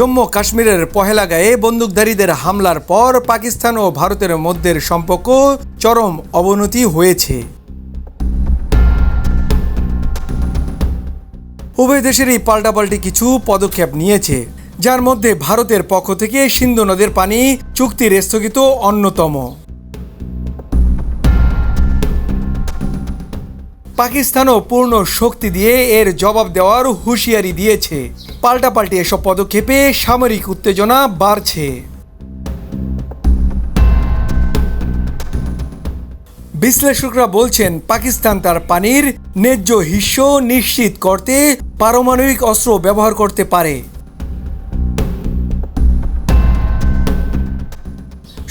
জম্মু কাশ্মীরের পহেলা গায়ে বন্দুকধারীদের হামলার পর পাকিস্তান ও ভারতের মধ্যের সম্পর্ক চরম অবনতি হয়েছে। উভয় দেশেরই পাল্টাপাল্টি কিছু পদক্ষেপ নিয়েছে, যার মধ্যে ভারতের পক্ষ থেকে সিন্ধু নদের পানি চুক্তির স্থগিত অন্যতম। পাকিস্তানও পূর্ণ শক্তি দিয়ে এর জবাব দেওয়ার হুঁশিয়ারি দিয়েছে। পাল্টাপাল্টি এসব পদক্ষেপে সামরিক উত্তেজনা বাড়ছে। বিশ্লেষকরা বলছেন, পাকিস্তান তার পানির ন্যায্য হিস্য নিশ্চিত করতে পারমাণবিক অস্ত্র ব্যবহার করতে পারে।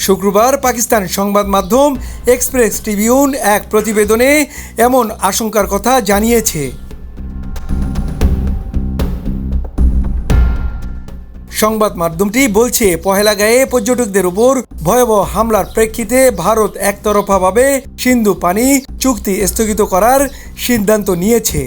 শুক্রবার পাকিস্তান সংবাদ মাধ্যম এক্সপ্রেস ট্রিবিউন এক প্রতিবেদনে এমন আশঙ্কার কথা জানিয়েছে। সংবাদ মাধ্যমটি বলছে, পহেলা গায়ে পর্যটকদের উপর ভয়াবহ হামলার প্রেক্ষিতে ভারত একতরফাভাবে সিন্ধু পানি চুক্তি স্থগিত করার সিদ্ধান্ত নিয়েছে।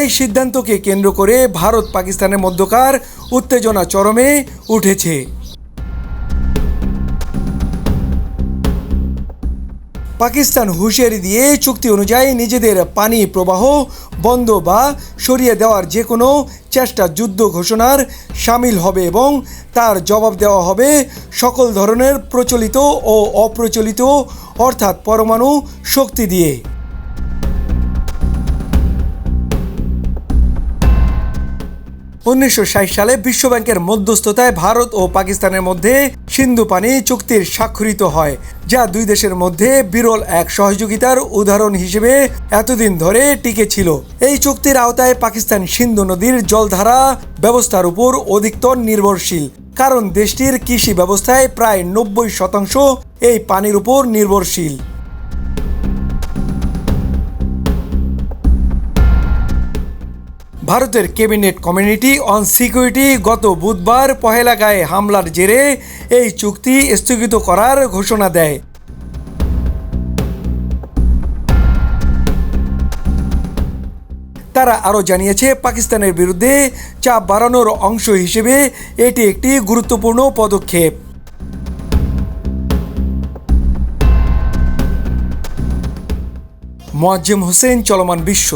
এই সিদ্ধান্তকে কেন্দ্র করে ভারত পাকিস্তানের মধ্যকার উত্তেজনা চরমে উঠেছে। পাকিস্তান হুঁশিয়ারি দিয়ে চুক্তি অনুযায়ী নিজেদের পানি প্রবাহ বন্ধ বা সরিয়ে দেওয়ার যে কোনো চেষ্টা যুদ্ধ ঘোষণার সামিল হবে এবং তার জবাব দেওয়া হবে সকল ধরনের প্রচলিত ও অপ্রচলিত, অর্থাৎ পরমাণু শক্তি দিয়ে। উনিশশো ষাট সালে বিশ্বব্যাংকের মধ্যস্থতায় ভারত ও পাকিস্তানের মধ্যে সিন্ধু পানি চুক্তির স্বাক্ষরিত হয়, যা দুই দেশের মধ্যে বিরল এক সহযোগিতার উদাহরণ হিসেবে এতদিন ধরে টিকে ছিল। এই চুক্তির আওতায় পাকিস্তান সিন্ধু নদীর জলধারা ব্যবস্থার উপর অধিকতর নির্ভরশীল, কারণ দেশটির কৃষি ব্যবস্থায় প্রায় নব্বই শতাংশ এই পানির উপর নির্ভরশীল। ভারতের ক্যাবিনেট কমিউনিটি অন সিকিউরিটি গত বুধবার পহেলা গায়ে হামলার জেরে এই চুক্তি স্থগিত করার ঘোষণা দেয়। তারা আরও জানিয়েছে, পাকিস্তানের বিরুদ্ধে চাপ বাড়ানোর অংশ হিসেবে এটি একটি গুরুত্বপূর্ণ পদক্ষেপ। মোয়াজ্জেম হোসেন, চলমান বিশ্ব।